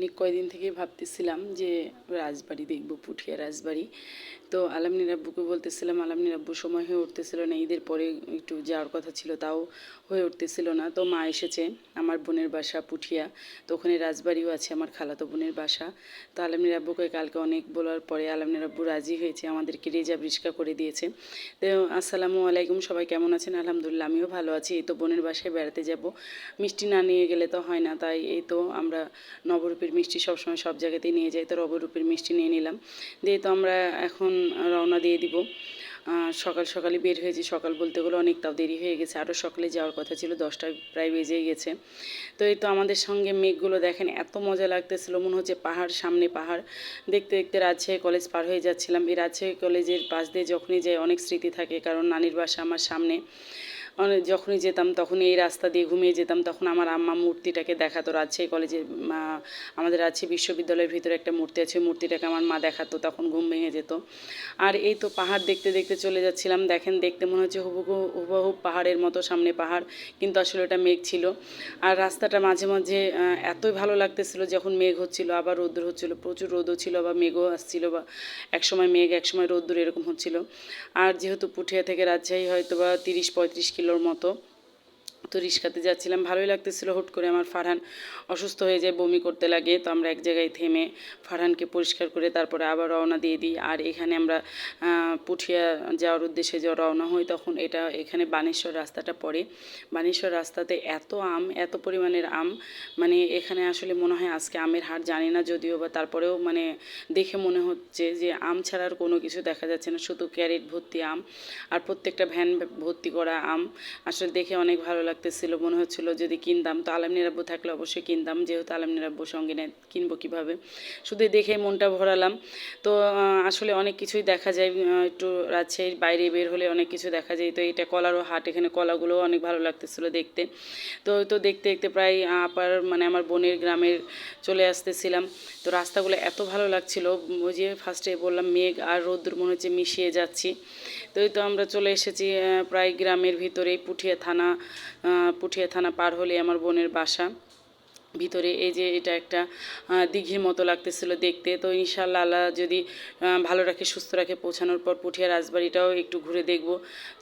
অনেক কয়দিন থেকে ভাবতেছিলাম যে রাজবাড়ি দেখব, পুঠিয়া রাজবাড়ি। তো আলামনির আব্বুকে বলতেছিলাম আলামনির আব্বু সময় হয়ে উঠতেছিল না, ঈদের পরে একটু যাওয়ার কথা ছিল, তাও হয়ে উঠতেছিল না। তো মা এসেছে, আমার বোনের বাসা পুঠিয়া, তো ওখানে রাজবাড়িও আছে, আমার খালাতো বোনের বাসা। তো আলামনির আব্বুকে কালকে অনেক বলার পরে আলামনির আব্বু রাজি হয়েছে, আমাদেরকে রেজা বৃষ্কা করে দিয়েছে। তো আসসালামু আলাইকুম, সবাই কেমন আছেন? আলহামদুলিল্লাহ, আমিও ভালো আছি, এই তো বোনের বাসায় বেড়াতে যাব। মিষ্টি না নিয়ে গেলে তো হয় না, তাই এই তো আমরা নবরূপের মিষ্টি সবসময় সব জায়গাতেই নিয়ে যাই, তো নবরূপের মিষ্টি নিয়ে নিলাম। দিয়ে তো আমরা এখন রওনা দিয়ে দিব সকাল সকালে বের হয়েছি। সকাল বলতে গেলে অনেক তাও দেরি হয়ে গেছে। আরও সকালে যাওয়ার কথা ছিল দশটা প্রায় বেজেই গেছে। তো এই তো আমাদের সঙ্গে মেঘগুলো দেখেন, এত মজা লাগতেছিল। মনে হচ্ছে পাহাড়, সামনে পাহাড়। দেখতে দেখতে রাজশাহী কলেজ পার হয়ে যাচ্ছিলাম। এই রাজশাহী কলেজের পাশ দিয়ে যখনই যাই, অনেক স্মৃতি থাকে, কারণ নানির বাসা আমার সামনে। যখনই যেতাম তখনই এই রাস্তা দিয়ে ঘুমিয়ে যেতাম, তখন আমার আম্মা মূর্তিটাকে দেখাতো, রাজশাহী কলেজে আমাদের রাজশাহী বিশ্ববিদ্যালয়ের ভিতরে একটা মূর্তি আছে, মূর্তিটাকে আমার মা দেখাতো, তখন ঘুম ভেঙে যেত। আর এই তো পাহাড় দেখতে দেখতে চলে যাচ্ছিলাম, দেখেন, দেখতে মনে হচ্ছে হুবহু হুবহু পাহাড়ের মতো সামনে পাহাড়, কিন্তু আসলে ওটা মেঘ ছিল। আর রাস্তাটা মাঝে মাঝে এতই ভালো লাগতেছিল যখন মেঘ হচ্ছিল, আবার রোদ্র হচ্ছিল, প্রচুর রোদও ছিল বা মেঘও আসছিল, বা একসময় মেঘ, একসময় রোদ্দুর এরকম হচ্ছিল। আর যেহেতু পুঠিয়া থেকে রাজশাহী হয়তো বা তিরিশ পঁয়ত্রিশ কিলোর মতো। তো রিক্সাতে যাচ্ছিলাম। ভালোই লাগতেছিল হুট করে আমার ফারহান অসুস্থ হয়ে যায়, বমি করতে লাগে। তো আমরা এক জায়গায় থেমে ফারহানকে পরিষ্কার করে তারপরে আবার রওনা দিয়ে দিই। আর এখানে আমরা পুঠিয়া যাওয়ার উদ্দেশ্যে যে রওনা হই, তখন এটা এখানে বানেশ্বর রাস্তাটা পড়ে। বানেশ্বর রাস্তাতে এত আম, এত পরিমাণের আম মানে এখানে আসলে মনে হয় আজকে আমের হার জানি না যদিও বা তারপরেও মানে দেখে মনে হচ্ছে যে আম ছাড়ার কোনো কিছু দেখা যাচ্ছে না। শুধু ক্যারেট ভর্তি আম আর প্রত্যেকটা ভ্যান ভর্তি করা আম। আসলে দেখে অনেক ভালো লাগতেছিল মনে হচ্ছিল যদি কিনতাম, তো আলাম নিরাব্বু থাকলে অবশ্যই কিনতাম, যেহেতু আলাম নিরাব্বুর সঙ্গে নেয়, কিনবো কীভাবে? শুধু দেখে মনটা ভরালাম। তো আসলে অনেক কিছুই দেখা যায় একটু রাজশাহীর বাইরে বের হলে অনেক কিছু দেখা যায়। তো এটা কলারও হাট, এখানে কলাগুলোও অনেক ভালো লাগতেছিল দেখতে। তো তো দেখতে দেখতে প্রায় আপার মানে আমার বোনের গ্রামের চলে আসতেছিলাম। তো রাস্তাগুলো এত ভালো লাগছিল, ওই যে ফার্স্টে বললাম মেঘ আর রোদ্র মনে হচ্ছে মিশিয়ে যাচ্ছি। তো তো আমরা চলে এসেছি প্রায় গ্রামের ভিতরেই পুঠিয়া থানা পুঠিয়া থানা পার হলে আমার বোনের বাসা। ভিতরে এই যে এটা একটা দিঘির মতো লাগতেছিল দেখতে। তো ইনশাল্লাহ আল্লাহ যদি ভালো রাখে, সুস্থ রাখে পৌঁছানোর পর পুঠিয়া রাজবাড়িটাও একটু ঘুরে দেখব।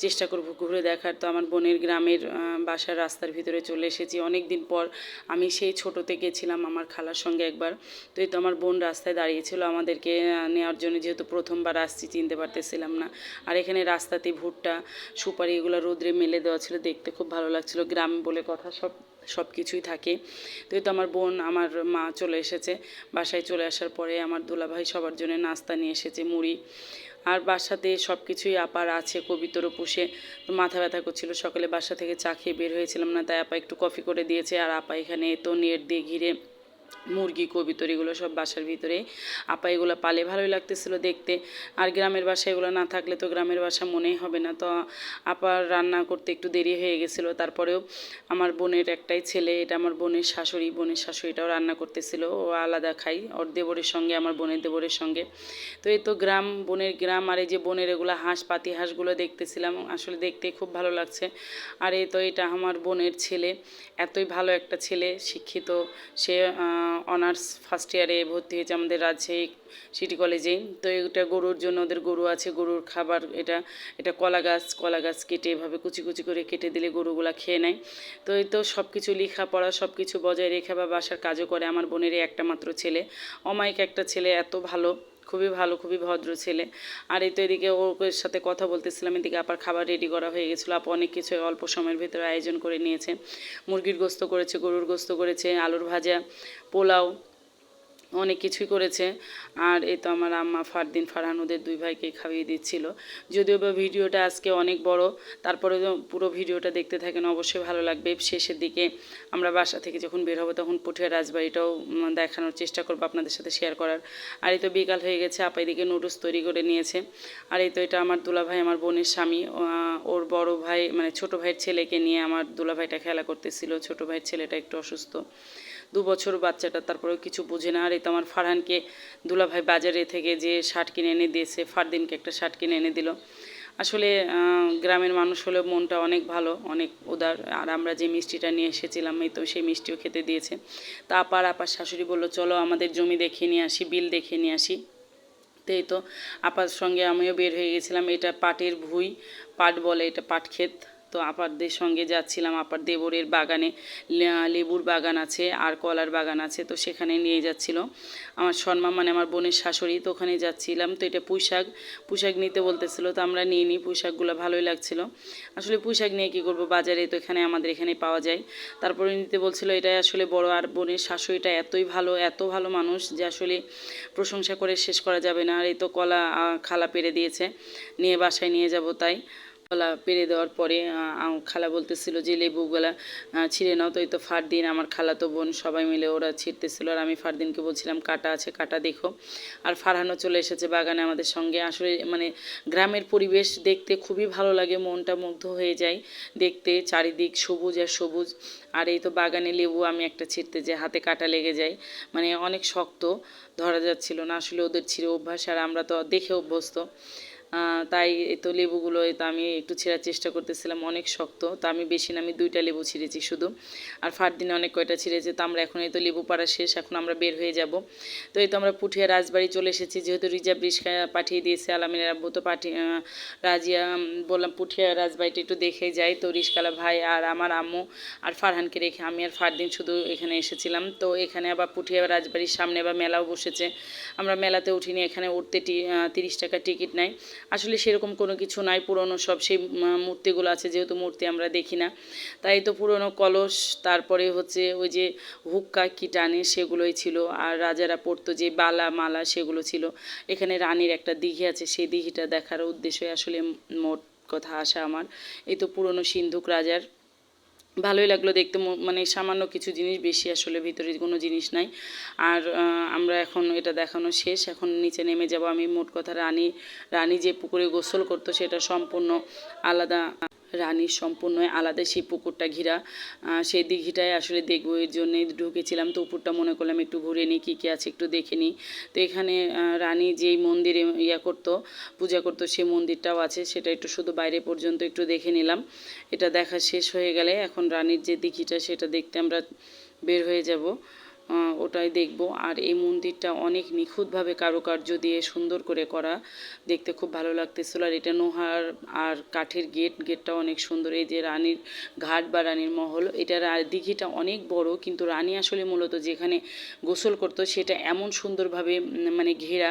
চেষ্টা করব ঘুরে দেখার। তো আমার বোনের গ্রামের বাসার রাস্তার ভিতরে চলে এসেছি। অনেক দিন পর আমি সেই ছোটোতে গেছিলাম আমার খালার সঙ্গে একবার। তো এই তো আমার বোন রাস্তায় দাঁড়িয়েছিল আমাদেরকে নেওয়ার জন্য। যেহেতু প্রথমবার আসছি, চিনতে পারতেছিলাম না। আর এখানে রাস্তাতে ভুট্টা, সুপারি এগুলো রোদ্রে মেলে দেওয়া ছিল। দেখতে খুব ভালো লাগছিল। গ্রাম বলে কথা সব সব কিছুই থাকে। যেহেতু আমার বোন, আমার মা চলে এসেছে, বাসায় চলে আসার পরে আমার দুলাভাই সবার জন্য নাস্তা নিয়ে এসেছে, মুড়ি। আর বাসাতে সব কিছুই আপার আছে কবিতরও পুষে। মাথা ব্যথা করছিল, সকালে বাসা থেকে চা খেয়ে বের হয়েছিলাম না, তাই আপা একটু কফি করে দিয়েছে, আর আপা এখানে তো নেট দিয়ে ঘিরে মুরগি, কবিতর, এগুলো সব বাসার ভিতরে। আপা, এগুলো পালে ভালোই লাগতেছিল দেখতে। আর গ্রামের বাসা এগুলো না থাকলে তো গ্রামের বাসা মনেই হবে না। তো আপার রান্না করতে একটু দেরি হয়ে গেছিল। তারপরেও আমার বোনের একটাই ছেলে, এটা আমার বোনের শাশুড়ি, বোনের শাশুড়িটাও রান্না করতেছিল। ও আলাদা খাই, ওর দেবরের সঙ্গে, আমার বোনের দেবরের সঙ্গে। তো এই তো গ্রাম, বোনের গ্রাম আর এই যে বোনের এগুলো হাঁস, পাতি হাঁসগুলো দেখতেছিলাম। আসলে দেখতে খুব ভালো লাগছে। আর এই তো এটা আমার বোনের ছেলে, এতই ভালো একটা ছেলে, শিক্ষিত। সে অনার্স ফার্স্ট ইয়ারে ভর্তি হয়েছে আমাদের রাজশাহী সিটি কলেজে। তো এটা গরুর জন্য ওদের গরু আছে, গরুর খাবার, এটা এটা কলা গাছ কলা গাছ কেটে এভাবে কুচি কুচি করে কেটে দিলে গরুগুলা খেয়ে নেয়। তো এই তো সব কিছু লেখাপড়া সব কিছু বজায় রেখে বা বাসার কাজও করে। আমার বোনের একটা মাত্র ছেলে। অমায়িক একটা ছেলে, এত ভালো। খুবই ভালো, খুবই ভদ্র ছেলে। আর এই তো এদিকে ওর সাথে কথা বলতেছিলাম, এদিকে আবার খাবার রেডি করা হয়ে গেছিল। আপু অনেক কিছু অল্প সময়ের ভিতরে আয়োজন করে নিয়েছে। মুরগির গোস্ত করেছে, গরুর গোস্ত করেছে, আলুর ভাজা, পোলাও অনেক কিছুই করেছে। আর এই তো আমার আম্মা ফারদিন, ফারহান ওদের দুই ভাইকে খাইয়ে দিচ্ছিল। যদিও বা ভিডিওটা আজকে অনেক বড়, তারপরে পুরো ভিডিওটা দেখতে থাকেন, অবশ্যই ভালো লাগবে। শেষের দিকে আমরা বাসা থেকে যখন বের হব, তখন পুঠিয়া রাজবাড়িটাও দেখানোর চেষ্টা করব আপনাদের সাথে শেয়ার করার। আর এই তো বিকাল হয়ে গেছে, আপা এদিকে নুডলস তৈরি করে নিয়েছে। আর এই তো এটা আমার দুলা ভাই আমার বোনের স্বামী ওর বড় ভাই মানে ছোট ভাইয়ের ছেলেকে নিয়ে আমার দুলা ভাইটা খেলা করতেছিল। ছোট ভাইয়ের ছেলেটা একটু অসুস্থ। দু বছর বাচ্চাটা, তারপরেও কিছু বোঝে না। আর এই তো আমার ফারহানকে দুলাভাই বাজারে থেকে যে শার্ট কিনে এনে দিয়েছে, ফারদিনকে একটা শার্ট কিনে এনে দিল। আসলে গ্রামের মানুষ হলে মনটা অনেক ভালো, অনেক উদার। আর আমরা যে মিষ্টিটা নিয়ে এসেছিলাম, এই তো সেই মিষ্টিও খেতে দিয়েছে। তা আপার আপার শাশুড়ি বলল, চলো আমাদের জমি দেখে নিয়ে আসি, বিল দেখে নিয়ে আসি। তো এই তো আপার সঙ্গে আমিও বের হয়ে গেছিলাম। এটা পাটের ভুই, পাট বলে, এটা পাট ক্ষেত। তো আপারদের সঙ্গে যাচ্ছিলাম, আপার দেবরের বাগানে। লেবুর বাগান আছে আর কলার বাগান আছে, তো সেখানে নিয়ে যাচ্ছিল। আমার শর্মা মানে আমার বোনের শাশুড়ি, তো ওখানে যাচ্ছিলাম। তো এটা পুঁইশাক পুঁইশাক নিতে বলতেছিল, তো আমরা নিয়ে নিই। পুঁইশাকগুলো ভালোই লাগছিল। আসলে পুঁইশাক নিয়ে কী করব? বাজারে তো এখানে আমাদের এখানে পাওয়া যায়। তারপরে নিতে বলছিল এটা আসলে বড় আর বোনের শাশুড়িটা এতই ভালো, এত ভালো মানুষ যে আসলে প্রশংসা করে শেষ করা যাবে না। আর এই তো কলা খালা পেরে দিয়েছে। নিয়ে বাসায় নিয়ে যাব তাই। কলা পেরে দেওয়ার পরে খালা বলতেছিল যে, লেবুগুলা ছিঁড়ে নাও, তো এই তো ফারদিন, আমার খালা তো বোন, সবাই মিলে ওরা ছিঁড়তেছিল। আর আমি ফারদিনকে বলছিলাম, কাটা আছে, কাটা দেখো। আর ফারহানও চলে এসেছে বাগানে আমাদের সঙ্গে। আসলে মানে গ্রামের পরিবেশ দেখতে খুবই ভালো লাগে, মনটা মুগ্ধ হয়ে যায় দেখতে, চারিদিক সবুজ আর সবুজ। আর এই তো বাগানে লেবু, আমি একটা ছিঁড়তে যে, হাতে কাটা লেগে যায় মানে অনেক শক্ত, ধরা যাচ্ছিল না। আসলে ওদের ছিঁড়ে অভ্যাস, আর আমরা তো দেখে অভ্যস্ত। তাই তো লেবুগুলো তো আমি একটু ছেঁড়ার চেষ্টা করতেছিলাম, অনেক শক্ত। তো আমি বেশি না, আমি দুইটা লেবু ছিঁড়েছি শুধু। আর ফার দিনে অনেক কয়টা ছিঁড়েছে, তো আমরা এখন এই তো লেবু পাড়া শেষ, এখন আমরা বের হয়ে যাব। তো এই তো আমরা পুঠিয়া রাজবাড়ি চলে এসেছি, যেহেতু রিজার্ভ রিক্সা পাঠিয়ে দিয়েছে আলামিনের আব্বু তো পাঠিয়ে রাজিয়া বললাম পুঠিয়া রাজবাড়িটা একটু দেখে যাই। তো রিস্কালা ভাই আর আমার আম্মু আর ফারহানকে রেখে আমি আর ফারদিন শুধু এখানে এসেছিলাম। তো এখানে আবার পুঠিয়া রাজবাড়ির সামনে আবার মেলাও বসেছে। আমরা মেলাতে উঠিনি, এখানে উঠতে টি তিরিশ টাকা টিকিট নেয় আসলে সেরকম কোনো কিছু নাই, পুরনো সব সেই মূর্তিগুলো আছে, যেহেতু মূর্তি আমরা দেখি না। তাই তো পুরনো কলস, তারপরে হচ্ছে ওই যে হুক্কা কি টানে সেগুলোই ছিল। আর রাজারা পড়তো যে বালা, মালা সেগুলো ছিল। এখানে রানীর একটা দিঘি আছে, সেই দিঘিটা দেখার উদ্দেশ্যে আসলে মোট কথা আসা আমার। এই তো পুরনো সিন্ধুক রাজার ভালোই লাগল দেখতে মানে সামান্য কিছু জিনিস বেশি আসলে ভিতরে কোনো জিনিস নাই। আর আমরা এখন এটা দেখানো শেষ, এখন নিচে নেমে যাব। আমি মোট কথা রানী রানী যে পুকুরে গোসল করতো সেটা সম্পূর্ণ আলাদা। রানীর সম্পূর্ণ আলাদা, সেই পুকুরটা ঘিরা। সেই দিঘিটায় আসলে দেখব, এর জন্যই ঢুকেছিলাম। তো উপরটা মনে করলাম একটু ঘুরে নিই, কী কী আছে একটু দেখে নিই। তো এখানে রানী যেই মন্দিরে ইয়া করতো, পূজা করতো, সেই মন্দিরটাও আছে। সেটা একটু শুধু বাইরে পর্যন্ত একটু দেখে নিলাম। এটা দেখা শেষ হয়ে গেলে এখন রানীর যে দিঘিটা, সেটা দেখতে আমরা বের হয়ে যাব। ওটাই দেখব। আর এই মন্দিরটা অনেক নিখুঁতভাবে কারুকার্য দিয়ে সুন্দর করে করা। দেখতে খুব ভালো লাগতেছিল আর এটা নোহার আর কাঠের গেট গেটটা অনেক সুন্দর। এই যে রানীর ঘাট বা রানীর মহল এটা দিঘিটা অনেক বড়। কিন্তু রানী আসলে মূলত যেখানে গোসল করতো, সেটা এমন সুন্দরভাবে মানে ঘেরা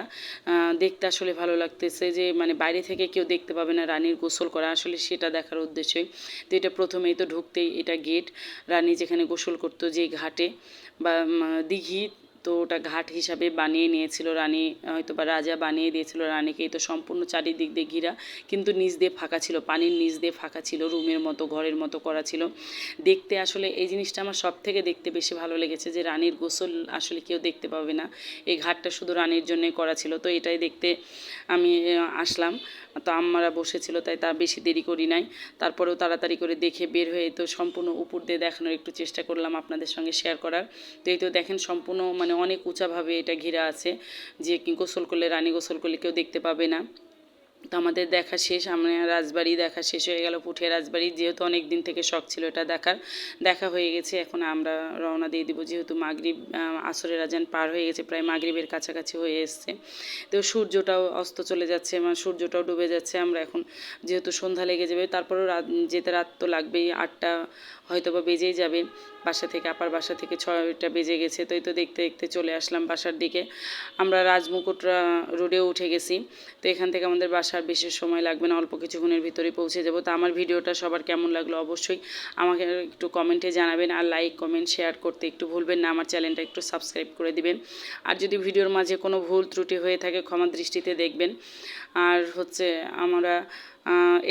দেখতে আসলে ভালো লাগতেছে যে মানে বাইরে থেকে কেউ দেখতে পাবে না রানীর গোসল করা। আসলে সেটা দেখার উদ্দেশ্যই। তো এটা প্রথমেই তো ঢুকতেই এটা গেট। রানী যেখানে গোসল করতো যে ঘাটে। বা দিঘি তো ওটা ঘাট হিসাবে বানিয়ে নিয়েছিল রানী হয়তো বা রাজা বানিয়ে দিয়েছিল রানীকে তো সম্পূর্ণ চারিদিক দিয়ে ঘিরা। কিন্তু নিচ দিয়ে ফাঁকা ছিল, পানির নিচ দিয়ে ফাঁকা ছিল, রুমের মতো, ঘরের মতো করা ছিল। দেখতে আসলে এই জিনিসটা আমার সব থেকে দেখতে বেশি ভালো লেগেছে যে রানীর গোসল আসলে কেউ দেখতে পাবে না। এই ঘাটটা শুধু রানীর জন্যই করা ছিল, তো এটাই দেখতে আমি আসলাম। তো আম্মারা বসেছিল, তাই তা বেশি দেরি করি নাই। তারপরেও তাড়াতাড়ি করে দেখে বের হয়ে তো সম্পূর্ণ উপর দিয়ে দেখানোর একটু চেষ্টা করলাম আপনাদের সঙ্গে শেয়ার করার। তো এই তো দেখেন সম্পূর্ণ মানে অনেক উঁচাভাবে এটা ঘেরা আছে, যে কি গোসল করলে রানী গোসল করলে কেউ দেখতে পাবে না। তো আমাদের দেখা শেষ, আমরা রাজবাড়ি দেখা শেষ হয়ে গেল পুঠিয়া রাজবাড়ি। যেহেতু অনেক দিন থেকে শখ ছিল এটা দেখার, দেখা হয়ে গেছে, এখন আমরা রওনা দিয়ে দিব। যেহেতু মাগরিব আসরের আজান পার হয়ে গেছে, প্রায় মাগরিবের কাছাকাছি হয়ে এসছে। তো সূর্যটাও অস্ত চলে যাচ্ছে মানে সূর্যটাও ডুবে যাচ্ছে। আমরা এখন যেহেতু সন্ধ্যা লেগে যাবে, তারপরেও রাত, যেতে রাত তো লাগবেই, আটটা হয়তো বা বেজেই যাবে। বাসা থেকে, আপার বাসা থেকে ছয়টা বেজে গেছে, তো এই তো দেখতে দেখতে চলে আসলাম বাসার দিকে। আমরা রাজমুকুট রোডেও উঠে গেছি। তো এখান থেকে আমাদের বাসার বেশি সময় লাগবে না, অল্প কিছুক্ষণের ভিতরে পৌঁছে যাব। তো আমার ভিডিওটা সবার কেমন লাগল অবশ্যই আমাকে একটু কমেন্টে জানাবেন আর লাইক কমেন্ট শেয়ার করতে একটু ভুলবেন না, আমার চ্যানেলটা একটু সাবস্ক্রাইব করে দিবেন। আর যদি ভিডিওর মাঝে কোনো ভুল ত্রুটি হয়ে থাকে ক্ষমা দৃষ্টিতে দেখবেন। আর হচ্ছে আমরা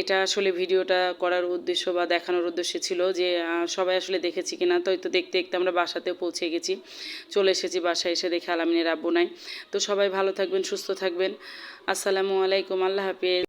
এটা আসলে ভিডিওটা করার উদ্দেশ্য বা দেখানোর উদ্দেশ্য ছিল যে সবাই আসলে দেখেছি কিনা। তো তো দেখতে দেখতে আমরা বাসাতেও পৌঁছে গেছি। চলে এসেছি বাসায় এসে দেখে আলামিনের আব্বু নাই। তো সবাই ভালো থাকবেন, সুস্থ থাকবেন। আসসালামু আলাইকুম, আল্লাহ হাফিজ।